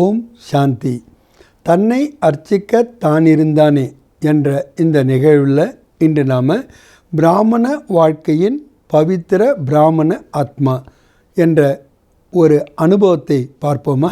ஓம் சாந்தி. தன்னை அர்ச்சிக்க தான் இருந்தானே என்ற இந்த நிகழ்வில் இன்று நாம் பிராமண வாழ்க்கையின் பவித்திர பிராமண ஆத்மா என்ற ஒரு அனுபவத்தை பார்ப்போமா?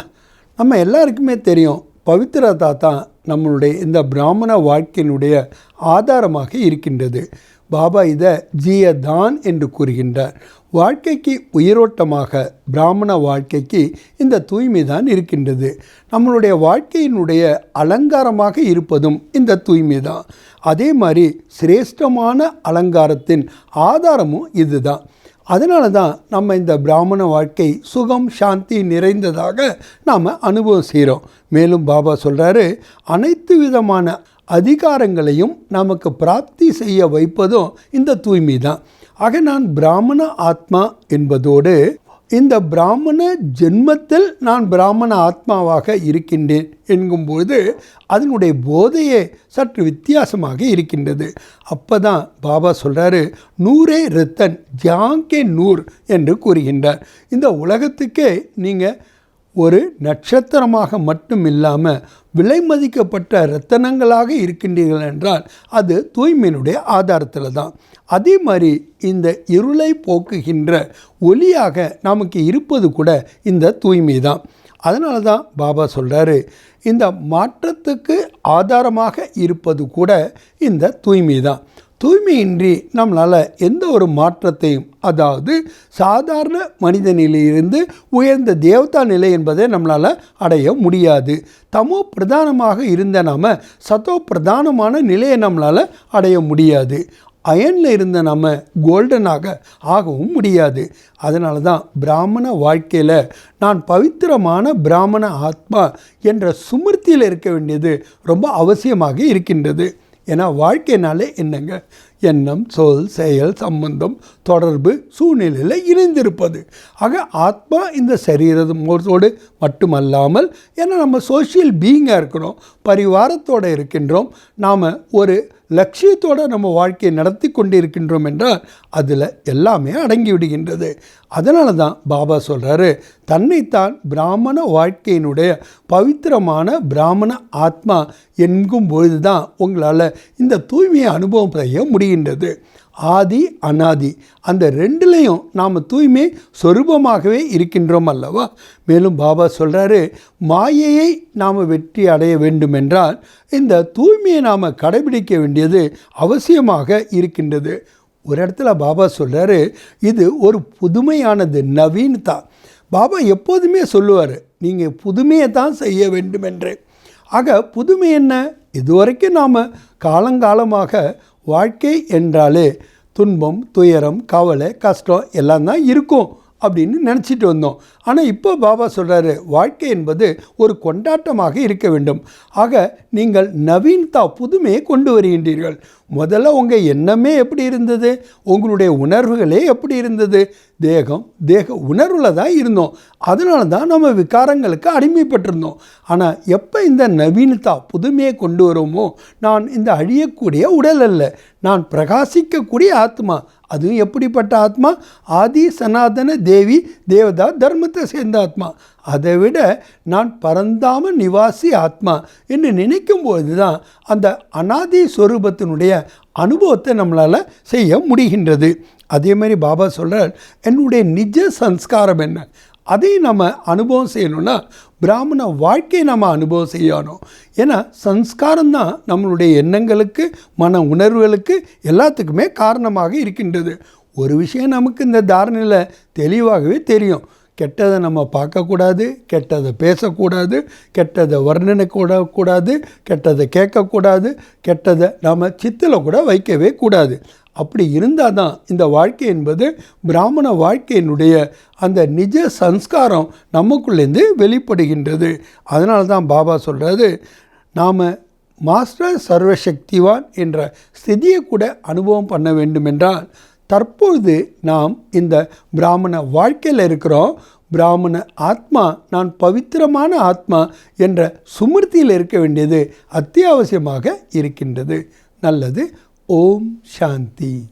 நம்ம எல்லாருக்குமே தெரியும் பவித்திரதா தான் நம்மளுடைய இந்த பிராமண வாழ்க்கையினுடைய ஆதாரமாக இருக்கின்றது. பாபா இதை ஜியதான் என்று கூறுகின்றார். வாழ்க்கைக்கு உயிரோட்டமாக பிராமண வாழ்க்கைக்கு இந்த தூய்மை தான் இருக்கின்றது. நம்மளுடைய வாழ்க்கையினுடைய அலங்காரமாக இருப்பதும் இந்த தூய்மை தான் அதே மாதிரி சிரேஷ்டமான அலங்காரத்தின் ஆதாரமும் இதுதான். அதனால தான் நம்ம இந்த பிராமண வாழ்க்கை சுகம் சாந்தி நிறைந்ததாக நாம் அனுபவம் செய்கிறோம் மேலும் பாபா சொல்கிறாரு அனைத்து விதமான அதிகாரங்களையும் நமக்கு பிராப்தி செய்ய வைப்பதும் இந்த தூய்மை தான் ஆக நான் பிராமண ஆத்மா என்பதோடு இந்த பிராமண ஜென்மத்தில் நான் பிராமண ஆத்மாவாக இருக்கின்றேன் என்கும்போது அதனுடைய போதையே சற்று வித்தியாசமாக இருக்கின்றது. அப்போ தான் பாபா சொல்கிறாரு நூரே ரத்தன் ஜாங்கே நூர் என்று கூறுகின்றார். இந்த உலகத்துக்கே நீங்கள் ஒரு நட்சத்திரமாக மட்டும் இல்லாமல் விலை மதிக்கப்பட்ட ரத்தனங்களாக இருக்கின்றீர்கள் என்றால் அது தூய்மையினுடைய ஆதாரத்தில் தான் அதே மாதிரி இந்த இருளை போக்குகின்ற ஒளியாக நமக்கு இருப்பது கூட இந்த தூய்மை தான் அதனால தான் பாபா சொல்கிறாரு இந்த மாற்றத்துக்கு ஆதாரமாக இருப்பது கூட இந்த தூய்மை தான் தூய்மையின்றி நம்மளால் எந்த ஒரு மாற்றத்தையும் அதாவது சாதாரண மனித நிலையிலிருந்து உயர்ந்த தேவதா நிலை என்பதை நம்மளால் அடைய முடியாது. தமோ பிரதானமாக இருந்த நாம் சத்தோ பிரதானமான நிலையை நம்மளால் அடைய முடியாது. அயனில் இருந்த நம்ம கோல்டனாக ஆகவும் முடியாது. அதனால தான் பிராமண வாழ்க்கையில் நான் பவித்திரமான பிராமண ஆத்மா என்ற சுமிருத்தியில் இருக்க வேண்டியது ரொம்ப அவசியமாக இருக்கின்றது. ஏன்னா வாழ்க்கைனாலே என்னங்க? எண்ணம் சொல் செயல் சம்பந்தம் தொடர்பு சூழ்நிலையில் இணைந்திருப்பது. ஆக ஆத்மா இந்த சரீரத்தோடு மட்டுமல்லாமல் ஏன்னா நம்ம சோஷியல் பீயிங்காக இருக்கிறோம் பரிவாரத்தோடு இருக்கின்றோம் நாம் ஒரு லட்சியத்தோடு நம்ம வாழ்க்கையை நடத்தி கொண்டு இருக்கின்றோம் என்றால் அதில் எல்லாமே அடங்கி விடுகின்றது. அதனால தான் பாபா சொல்கிறாரு தன்னைத்தான் பிராமண வாழ்க்கையினுடைய பவித்திரமான பிராமண ஆத்மா என்கும் பொழுது தான் உங்களால் இந்த தூய்மையை அனுபவம் செய்ய இருக்கின்றது. ஆதி அனாதி. அந்த ரெண்டுலேயும் நாம் தூய்மை சொரூபமாகவே இருக்கின்றோம் அல்லவா? மேலும் பாபா சொல்கிறாரு மாயையை நாம் வெற்றி அடைய வேண்டுமென்றால் இந்த தூய்மையை நாம் கடைபிடிக்க வேண்டியது அவசியமாக இருக்கின்றது. ஒரு இடத்துல பாபா சொல்கிறாரு இது ஒரு புதுமையானது நவீனதா பாபா எப்போதுமே சொல்லுவார் நீங்கள் புதுமையை தான் செய்ய வேண்டும் என்று ஆக புதுமை என்ன? இதுவரைக்கும் நாம் காலங்காலமாக வாழ்க்கை என்றாலே துன்பம் துயரம் கவலை கஷ்டம் எல்லாம் தான் இருக்கும். அப்படின்னு நினச்சிட்டு வந்தோம். ஆனால் இப்போ பாபா சொல்கிறாரு வாழ்க்கை என்பது ஒரு கொண்டாட்டமாக இருக்க வேண்டும். ஆக நீங்கள் நவீனதா புதுமையை கொண்டு வருகின்றீர்கள். முதல்ல உங்கள் எண்ணமே எப்படி இருந்தது? உங்களுடைய உணர்வுகளே எப்படி இருந்தது? தேகம் தேக உணர்வில் தான் இருந்தோம். அதனால தான் நம்ம விகாரங்களுக்கு அடிமைப்பட்டிருந்தோம். ஆனால் எப்போ இந்த நவீனதா புதுமையை கொண்டு வரோமோ நான் இந்த அழியக்கூடிய உடல் அல்ல. நான் பிரகாசிக்கக்கூடிய ஆத்மா. அதுவும் எப்படிப்பட்ட ஆத்மா? ஆதி சனாதன தேவி தேவதா தர்மத்தை சேர்ந்த ஆத்மா. அதை விட நான் பரந்தாம நிவாசி ஆத்மா என்று நினைக்கும் போது தான் அந்த அனாதி ஸ்வரூபத்தினுடைய அனுபவத்தை நம்மளால் செய்ய முடிகின்றது. அதே மாதிரி பாபா சொல்கிறார் என்னுடைய நிஜ சன்ஸ்காரம் என்ன? அதையும் நம்ம அனுபவம் செய்யணும்னா பிராமண வாழ்க்கையை நம்ம அனுபவம் செய்யணும். ஏன்னா சன்ஸ்காரம் தான் நம்மளுடைய எண்ணங்களுக்கு மன உணர்வுகளுக்கு எல்லாத்துக்குமே காரணமாக இருக்கின்றது. ஒரு விஷயம் நமக்கு இந்த தாரணையில் தெளிவாகவே தெரியும். கெட்டதை நம்ம பார்க்கக்கூடாது கெட்டதை பேசக்கூடாது கெட்டதை வர்ணனை கூட கூடாது கெட்டதை கேட்கக்கூடாது கெட்டதை நாம் சித்தில் கூட வைக்கவே கூடாது. அப்படி இருந்தால் தான் இந்த வாழ்க்கை என்பது பிராமண வாழ்க்கையினுடைய அந்த நிஜ சன்ஸ்காரம் நமக்குள்ளேருந்து வெளிப்படுகின்றது. அதனால தான் பாபா சொல்கிறது நாம் மாஸ்டர் சர்வசக்திவான் என்ற ஸ்திதியை கூட அனுபவம் பண்ண வேண்டுமென்றால் தற்பொழுது நாம் இந்த பிராமண வாழ்க்கையில் இருக்கிறோம். பிராமண ஆத்மா நான் பவித்திரமான ஆத்மா என்ற சுமிர்த்தியில் இருக்க வேண்டியது அத்தியாவசியமாக இருக்கின்றது. நல்லது. ஓம் சாந்தி.